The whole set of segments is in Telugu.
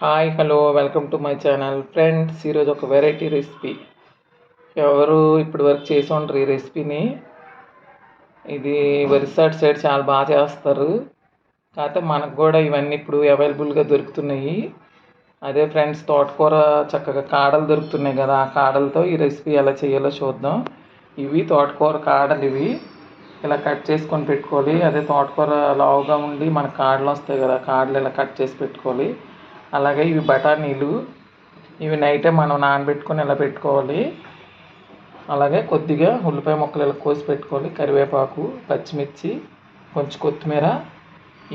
Hi hello welcome to my channel friends ఈరోజు ఒక వెరైటీ రెసిపీ ఎవరు ఇప్పటి వరకు చేసి ఉండరు ఈ రెసిపీని ఇది వరిసాట్ సైడ్ చాలా బాగా చేస్తారు. కాకపోతే మనకు కూడా ఇవన్నీ ఇప్పుడు అవైలబుల్గా దొరుకుతున్నాయి. అదే ఫ్రెండ్స్ తోటకూర చక్కగా కాడలు దొరుకుతున్నాయి కదా ఆ కాడలతో ఈ రెసిపీ ఎలా చేయాలో చూద్దాం. ఇవి తోటకూర కాడలు ఇవి. ఇలా కట్ చేసుకొని పెట్టుకోవాలి. అదే తోటకూర లావుగా ఉండి మన కాడలు వస్తాయి కదా కాడలు ఇలా కట్ చేసి పెట్టుకోవాలి. అలాగే ఇవి బఠానీలు ఇవి నైటే మనం నానబెట్టుకొని ఇలా పెట్టుకోవాలి? అలాగే కొద్దిగా ఉల్లిపాయ ముక్కలు ఇలా కోసి పెట్టుకోవాలి. కరివేపాకు పచ్చిమిర్చి కొంచెం కొత్తిమీర.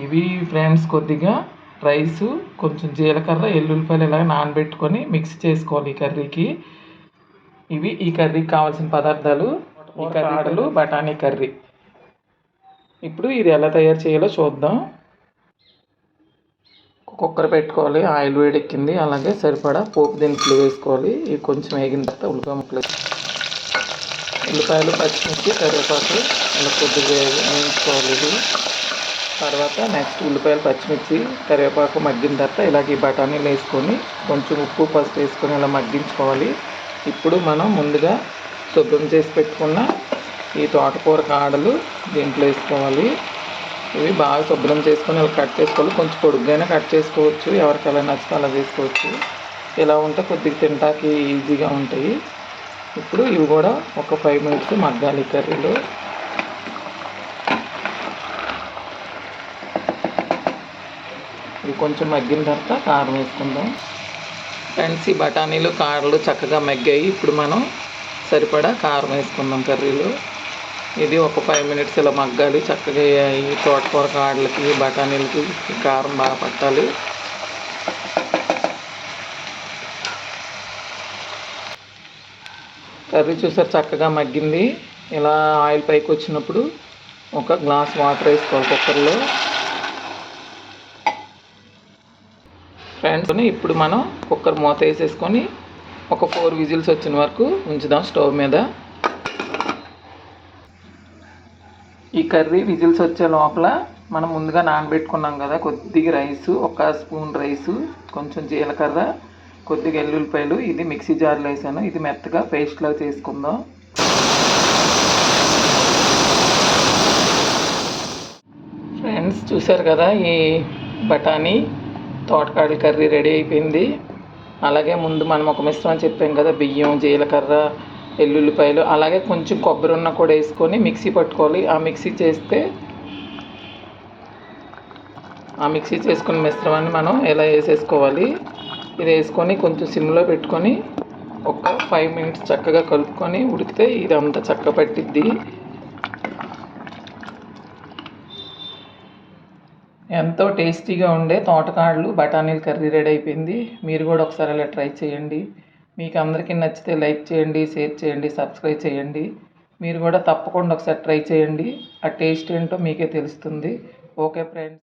ఇవి ఫ్రెండ్స్ కొద్దిగా రైసు కొంచెం జీలకర్ర ఎల్లుల్లిపాయలు ఇలా నానబెట్టుకొని మిక్స్ చేసుకోవాలి ఈ కర్రీకి. ఇవి ఈ కర్రీకి కావాల్సిన పదార్థాలు. ఈ కర్రీలు బఠానీ కర్రీ. ఇప్పుడు ఇది ఎలా తయారు చేయాలో చూద్దాం. కుక్కర్ పెట్టుకోవాలి ఆయిల్ వేడెక్కింది అలాగే సరిపడా పోపు దినుసులు వేసుకోవాలి. ఇవి కొంచెం వేగిన తర్వాత ఉల్లిపాయ ముక్కలు ఉల్లిపాయలు పచ్చిమిర్చి కరివేపాకు ఇలా కొద్దిగా వేయించుకోవాలి ఇది. తర్వాత నెక్స్ట్ ఉల్లిపాయలు పచ్చిమిర్చి కరివేపాకు మగ్గిన తర్వాత ఇలాగ ఈ బఠానీలు వేసుకొని కొంచెం ఉప్పు పసుపు వేసుకొని ఇలా మగ్గించుకోవాలి. ఇప్పుడు మనం ముందుగా శుభ్రం చేసి పెట్టుకున్న ఈ తోటకూర కాడలు దీంట్లో వేసుకోవాలి. ఇవి బాగా శుభ్రం చేసుకొని ఇలా కట్ చేసుకోవాలి. కొంచెం పొడుగ్గానే కట్ చేసుకోవచ్చు. ఎవరికి ఎలా నచ్చితే అలా చేసుకోవచ్చు. ఇలా ఉంటే కొద్దిగా తింటాకి ఈజీగా ఉంటాయి. ఇప్పుడు ఇవి కూడా ఒక ఫైవ్ మినిట్స్ మగ్గాలి కర్రీలో. ఇవి కొంచెం మగ్గిన తర్వాత కారం వేసుకుందాం. ఫ్రెండ్స్ ఈ బఠానీలు కారలు చక్కగా మగ్గాయి. ఇప్పుడు మనం సరిపడా కారం వేసుకుందాం కర్రీలో. ఇది ఒక ఫైవ్ మినిట్స్ ఇలా మగ్గాలి. చక్కగా ఈ తోటకూర కాడలకి బఠానీలకి కారం బాగా పట్టాలి. కర్రీ చూసారు చక్కగా మగ్గింది. ఇలా ఆయిల్ పైకి వచ్చినప్పుడు ఒక గ్లాస్ వాటర్ వేసుకోవాలి కుక్కర్లో. ఫ్రెండ్స్ ఇప్పుడు మనం కుక్కర్ మూత వేసేసుకొని ఒక ఫోర్ విజిల్స్ వచ్చిన వరకు ఉంచుదాం స్టవ్ మీద. ఈ కర్రీ విజిల్స్ వచ్చే లోపల మనం ముందుగా నానబెట్టుకున్నాం కదా కొద్దిగా రైసు ఒక స్పూన్ రైసు కొంచెం జీలకర్ర కొద్దిగా ఎల్లుల్లిపాయలు. ఇది మిక్సీ జార్లో వేసాను. ఇది మెత్తగా పేస్ట్లో చేసుకుందాం. ఫ్రెండ్స్ చూసారు కదా ఈ బఠానీ? తోటకాడల కర్రీ రెడీ అయిపోయింది. అలాగే ముందు మనం ఒక మిశ్రమం చెప్పాం కదా బియ్యం జీలకర్ర వెల్లుల్లిపాయలు అలాగే కొంచెం కొబ్బరి ఉన్న కూడా వేసుకొని మిక్సీ పట్టుకోవాలి. ఆ మిక్సీ చేస్తే ఆ మిక్సీ చేసుకున్న మిశ్రమాన్ని మనం ఎలా వేసేసుకోవాలి? ఇది వేసుకొని కొంచెం సిమ్లో పెట్టుకొని ఒక ఫైవ్ మినిట్స్ చక్కగా కలుపుకొని ఉడికితే ఇది అంత చక్క పట్టిద్ది. ఎంతో టేస్టీగా ఉండే తోటకాడలు బఠానీలు కర్రీ రెడీ అయిపోయింది. మీరు కూడా ఒకసారి అలా ట్రై చేయండి. మీకు అందరికీ నచ్చితే లైక్ చేయండి షేర్ చేయండి సబ్స్క్రైబ్ చేయండి. మీరు కూడా తప్పకుండా ఒకసారి ట్రై చేయండి. ఆ టేస్ట్ ఏంటో మీకే తెలుస్తుంది. Okay friends.